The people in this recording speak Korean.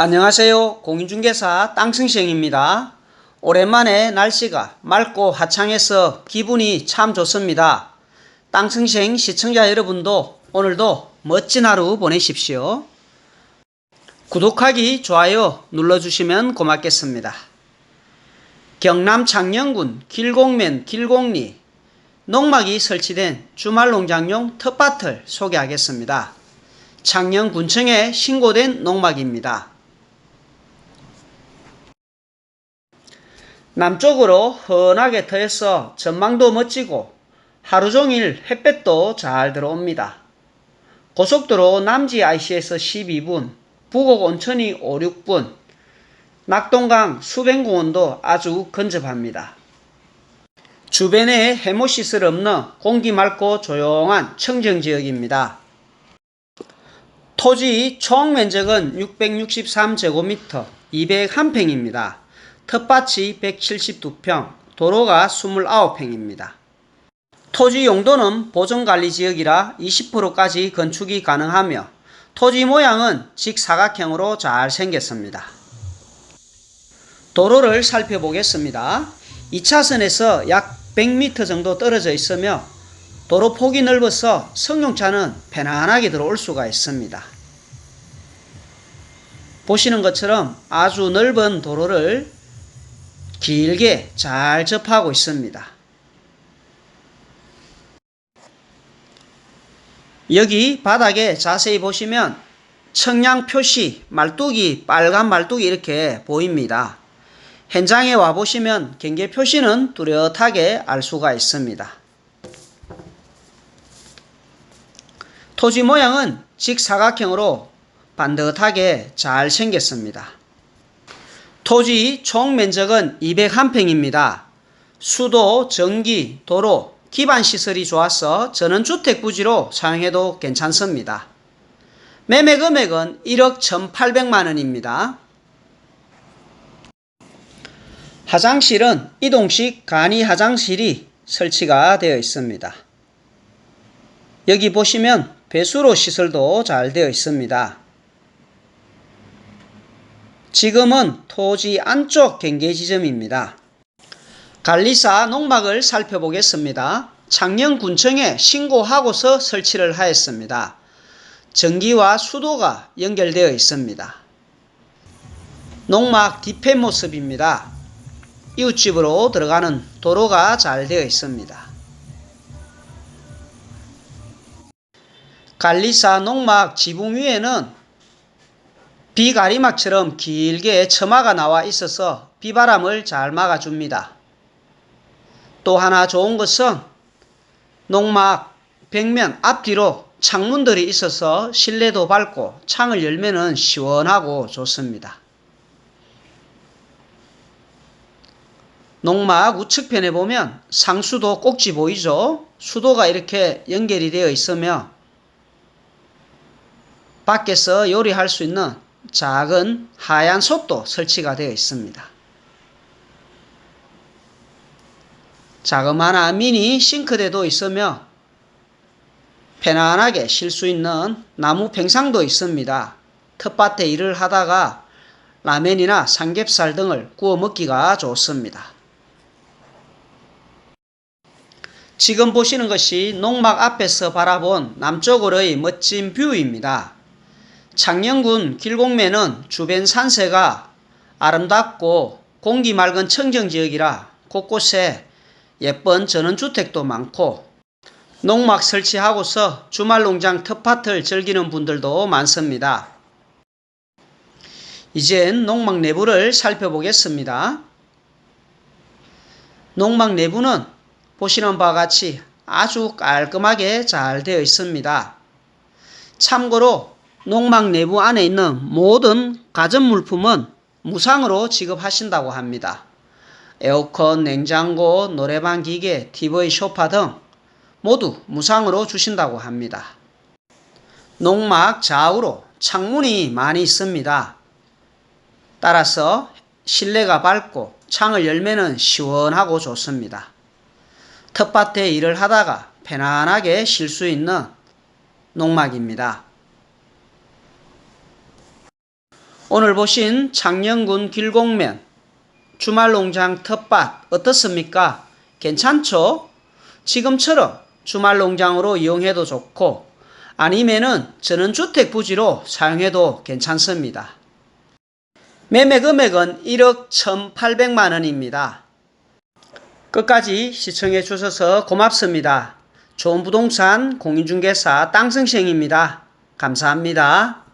안녕하세요. 공인중개사 땅승시행입니다. 오랜만에 날씨가 맑고 화창해서 기분이 참 좋습니다. 땅승시행 시청자 여러분도 오늘도 멋진 하루 보내십시오. 구독하기, 좋아요 눌러주시면 고맙겠습니다. 경남 창녕군 길공면 길공리 농막이 설치된 주말 농장용 텃밭을 소개하겠습니다. 창녕군청에 신고된 농막입니다. 남쪽으로 헌하게 터여서 전망도 멋지고 하루 종일 햇볕도 잘 들어옵니다. 고속도로 남지 IC에서 12분, 부곡 온천이 5, 6분, 낙동강 수변공원도 아주 근접합니다. 주변에 해모시설 없는 공기 맑고 조용한 청정지역입니다. 토지 총 면적은 663제곱미터 201평입니다. 텃밭이 172평, 도로가 29평입니다. 토지 용도는 보존관리 지역이라 20%까지 건축이 가능하며 토지 모양은 직사각형으로 잘 생겼습니다. 도로를 살펴보겠습니다. 2차선에서 약 100m 정도 떨어져 있으며 도로 폭이 넓어서 승용차는 편안하게 들어올 수가 있습니다. 보시는 것처럼 아주 넓은 도로를 길게 잘 접하고 있습니다. 여기 바닥에 자세히 보시면 청량 표시, 말뚝이, 빨간 말뚝이 이렇게 보입니다. 현장에 와 보시면 경계 표시는 뚜렷하게 알 수가 있습니다. 토지 모양은 직사각형으로 반듯하게 잘 생겼습니다. 토지 총 면적은 201평입니다. 수도, 전기, 도로, 기반 시설이 좋아서 전원주택 부지로 사용해도 괜찮습니다. 매매 금액은 1억 1,800만 원입니다. 화장실은 이동식 간이 화장실이 설치가 되어 있습니다. 여기 보시면 배수로 시설도 잘 되어 있습니다. 지금은 토지 안쪽 경계 지점입니다. 관리사 농막을 살펴보겠습니다. 창녕군청에 신고하고서 설치를 하였습니다. 전기와 수도가 연결되어 있습니다. 농막 뒤편 모습입니다. 이웃집으로 들어가는 도로가 잘 되어 있습니다. 관리사 농막 지붕 위에는 비가리막처럼 길게 처마가 나와 있어서 비바람을 잘 막아줍니다. 또 하나 좋은 것은 농막 벽면 앞뒤로 창문들이 있어서 실내도 밝고 창을 열면은 시원하고 좋습니다. 농막 우측편에 보면 상수도 꼭지 보이죠? 수도가 이렇게 연결이 되어 있으며 밖에서 요리할 수 있는 작은 하얀 솥도 설치가 되어 있습니다. 자그마한 미니 싱크대도 있으며 편안하게 쉴 수 있는 나무 평상도 있습니다. 텃밭에 일을 하다가 라면이나 삼겹살 등을 구워 먹기가 좋습니다. 지금 보시는 것이 농막 앞에서 바라본 남쪽으로의 멋진 뷰입니다. 창녕군 길공면은 주변 산세가 아름답고 공기 맑은 청정지역이라 곳곳에 예쁜 전원주택도 많고 농막 설치하고서 주말농장 텃밭을 즐기는 분들도 많습니다. 이젠 농막 내부를 살펴보겠습니다. 농막 내부는 보시는 바와 같이 아주 깔끔하게 잘 되어 있습니다. 참고로 농막 내부 안에 있는 모든 가전물품은 무상으로 지급하신다고 합니다. 에어컨, 냉장고, 노래방 기계, TV 쇼파 등 모두 무상으로 주신다고 합니다. 농막 좌우로 창문이 많이 있습니다. 따라서 실내가 밝고 창을 열면은 시원하고 좋습니다. 텃밭에 일을 하다가 편안하게 쉴 수 있는 농막입니다. 오늘 보신 창녕군 길곡면 주말농장 텃밭 어떻습니까? 괜찮죠? 지금처럼 주말농장으로 이용해도 좋고 아니면은 전원주택 부지로 사용해도 괜찮습니다. 매매 금액은 1억 1,800만 원입니다. 끝까지 시청해 주셔서 고맙습니다. 좋은 부동산 공인중개사 땅승생입니다. 감사합니다.